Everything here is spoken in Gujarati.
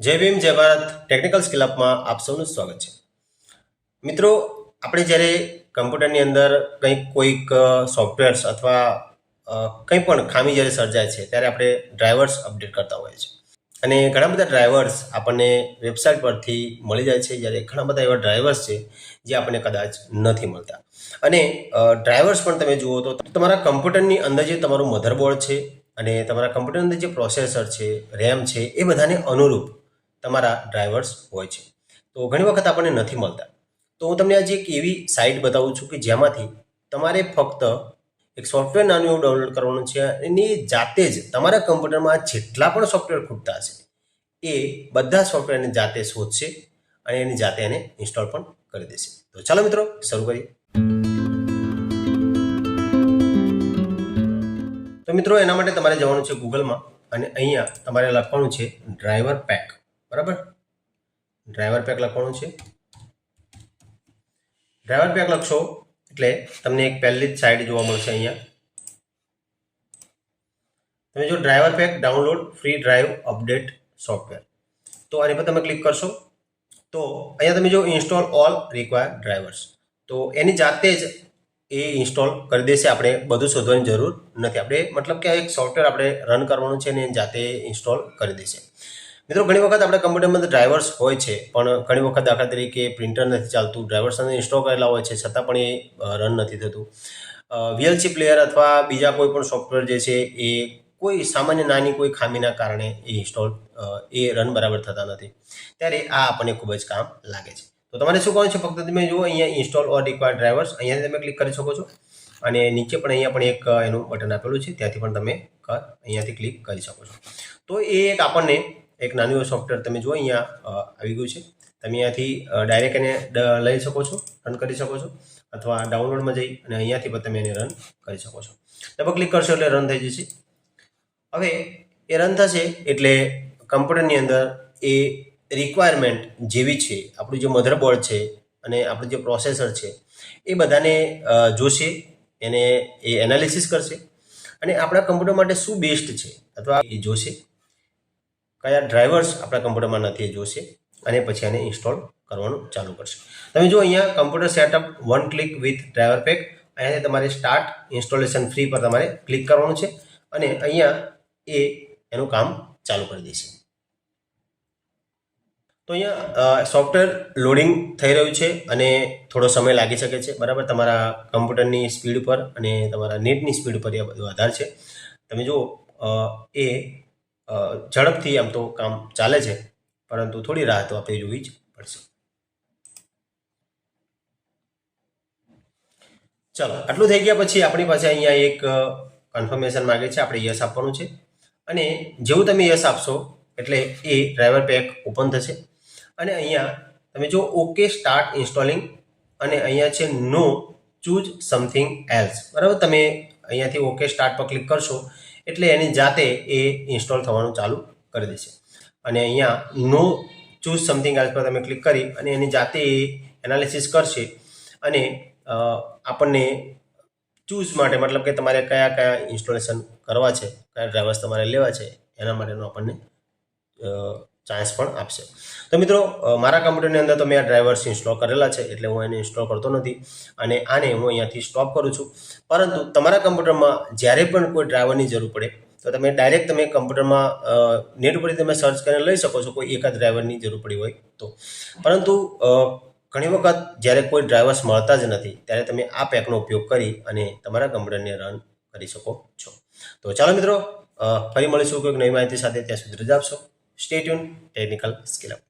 જય ભીમ, જય ભારત ટેકનિકલ સ્કિલ અપમાં આપ સૌનું સ્વાગત છે. મિત્રો, આપણે જ્યારે કમ્પ્યુટરની અંદર કંઈક કોઈક સોફ્ટવેર્સ અથવા કંઈ પણ ખામી જ્યારે સર્જાય છે, ત્યારે આપણે ડ્રાઈવર્સ અપડેટ કરતા હોઈએ છીએ. અને ઘણા બધા ડ્રાઈવર્સ આપણને વેબસાઇટ પરથી મળી જાય છે, જ્યારે ઘણા બધા એવા ડ્રાઈવર્સ છે, જે આપણને કદાચ નથી મળતા. અને ડ્રાઈવર્સ પણ તમે જુઓ તો તમારા કમ્પ્યુટરની અંદર જે તમારું મધરબોર્ડ છે અને તમારા કમ્પ્યુટરની અંદર જે પ્રોસેસર છે રેમ છે, એ બધાને અનુરૂપ તમારા ડ્રાઈવર્સ હોય છે. તો ઘણી વખત આપણને નથી મળતા. તો હું તમને આજે એક એવી સાઇટ બતાવું છું કે જેમાંથી તમારે ફક્ત એક સોફ્ટવેર નાનું એવું ડાઉનલોડ કરવાનું છે એની જાતે જ તમારા કમ્પ્યુટરમાં જેટલા પણ સોફ્ટવેર ખૂટતા હશે, એ બધા સોફ્ટવેરને જાતે શોધશે અને એની જાતે એને ઇન્સ્ટોલ પણ કરી દેશે. તો ચાલો મિત્રો, શરૂ કરીએ. તો મિત્રો, એના માટે તમારે જવાનું છે ગૂગલમાં અને અહીંયા તમારે લખવાનું છે ડ્રાઈવર પેક બરાબર? ડ્રાઈવર પેક લખવાનું છે. ડ્રાઈવર પેક લખશો એટલે તમને એક પહેલી જ સાઇડ જોવા મળશે અહીંયા. તમે જો driver pack download free drive update software તો આની પર તમે ક્લિક કરશો. તો અહીંયા તમે જો ઇન્સ્ટોલ ઓલ રિક્વાયર ડ્રાઈવર્સ તો એની જાતે જ એ ઇન્સ્ટોલ કરી દેશે. આપણે બધું શોધવાની જરૂર નથી. આપણે મતલબ કે એક સોફ્ટવેર આપણે રન કરવાનું છે અને એની જાતે ઇન્સ્ટોલ કરી દેશે. મિત્રો, ઘણી વખત આપણે કમ્પ્યુટરમાં ડ્રાઈવર્સ હોય છે, પણ ઘણી વખત દાખલા તરીકે પ્રિન્ટર નથી ચાલતું. ડ્રાઈવર્સ અને ઇન્સ્ટોલ કરેલા હોય છે, છતાં પણ એ રન નથી થતું. વીએલસી પ્લેયર અથવા બીજા કોઈ પણ સોફ્ટવેર જે છે, એ કોઈ સામાન્ય નાની કોઈ ખામીના કારણે એ ઇન્સ્ટોલ એ રન બરાબર થતા નથી. ત્યારે આ આપણને ખૂબ જ કામ લાગે છે. તો તમારે શું કરવાનું છે? ફક્ત તમે જુઓ, અહીંયા ઇન્સ્ટોલ ઓર રિક્વાયર ડ્રાઈવર્સ અહીંયાથી તમે ક્લિક કરી શકો છો. અને નીચે પણ અહીંયા પણ એક એનું બટન આપેલું છે. ત્યાંથી પણ તમે અહીંયાથી ક્લિક કરી શકો છો. તો એ એક આપણને એક નાનું એવું સોફ્ટવેર તમે જુઓ, અહીંયા આવી ગયું છે. તમે અહીંયાથી ડાયરેક્ટ એને લઈ શકો છો રન કરી શકો છો, અથવા ડાઉનલોડમાં જઈ અને અહીંયાથી પણ તમે એને રન કરી શકો છો. ડબલ ક્લિક કરશો એટલે રન થઈ જશે. હવે, એ રન થશે એટલે કમ્પ્યુટરની અંદર એ રિક્વાયરમેન્ટ જેવી છે. આપણું જે મધરબોર્ડ છે અને આપણું જે પ્રોસેસર છે, એ બધાને જોશે, એને એ એનાલિસિસ કરશે. અને આપણા કમ્પ્યુટર માટે શું બેસ્ટ છે? અથવા એ જોશે. કયા ડ્રાઈવર્સ આપણા કમ્પ્યુટરમાં નથી જોશે અને પછી એને ઇન્સ્ટોલ કરવાનું ચાલુ કરશે. તમે જો અહીંયા computer setup one click with driver pack અહીંયાથી તમારે સ્ટાર્ટ ઇન્સ્ટોલેશન ફ્રી પર તમારે ક્લિક કરવાનું છે અને અહીંયા એ એનું કામ ચાલુ કરી દેશે. તો અહીંયા સોફ્ટવેર લોડિંગ થઈ રહ્યું છે અને થોડો સમય લાગી શકે છે. બરાબર, તમારા કમ્પ્યુટરની સ્પીડ પર અને તમારા નેટની સ્પીડ પર એ આધાર છે. તમે જુઓ એ ઝડપથી આમ તો કામ ચાલે છે, પરંતુ થોડી રાહ તો આપણે જોવી જ પડશે. ચાલો, આટલું થઈ ગયા પછી આપણી પાસે અહીંયા એક કન્ફર્મેશન માગે છે, આપણે યસ આપવાનું છે. અને જેવું તમે યસ આપશો, એટલે એ ડ્રાઈવર પેક ઓપન થશે. અને અહીંયા તમે જો ઓકે સ્ટાર્ટ ઇન્સ્ટોલિંગ અને અહીંયા છે નો ચૂઝ સમથિંગ એલ્સ બરાબર? તમે અહીંયાથી ઓકે સ્ટાર્ટ પર ક્લિક કરશો એટલે એની જાતે એ ઇન્સ્ટોલ થવાનું ચાલુ કરી દેશે અને અહીંયા નો ચૂઝ સમથિંગ એલ્સ પર તમે ક્લિક કરી અને એની જાતે એ એનાલિસિસ કરશે અને આપણને ચૂઝ માટે મતલબ કે તમારે કયા કયા ઇન્સ્ટોલેશન કરવા છે, કયા ડ્રાઈવર્સ તમારે લેવા છે, એના માટેનું આપણને ચાન્સ પણ આપશે. તો મિત્રો મારા કમ્પ્યુટરની અંદર તો મેં આ ડ્રાઈવર્સ ઇન્સ્ટોલ કરેલા છે, એટલે હું એને ઇન્સ્ટોલ કરતો નથી અને આને હું અહીંયાથી સ્ટોપ કરું છું. પરંતુ તમારા કમ્પ્યુટરમાં જ્યારે પણ કોઈ ડ્રાઈવરની જરૂર પડે, તો તમે ડાયરેક્ટ તમે કમ્પ્યુટરમાં નેટ ઉપરથી તમે સર્ચ કરીને લઈ શકો છો, કોઈ એકાદ ડ્રાઈવરની જરૂર પડી હોય તો. પરંતુ ઘણી વખત જ્યારે કોઈ ડ્રાઈવર્સ મળતા જ નથી, ત્યારે તમે આ પેકનો ઉપયોગ કરી અને તમારા કમ્પ્યુટરને રન કરી શકો છો. તો ચાલો મિત્રો ફરી મળીશું કોઈક નવી માહિતી સાથે. ત્યાં સુધી રજા આપશો. Stay tune technical skill up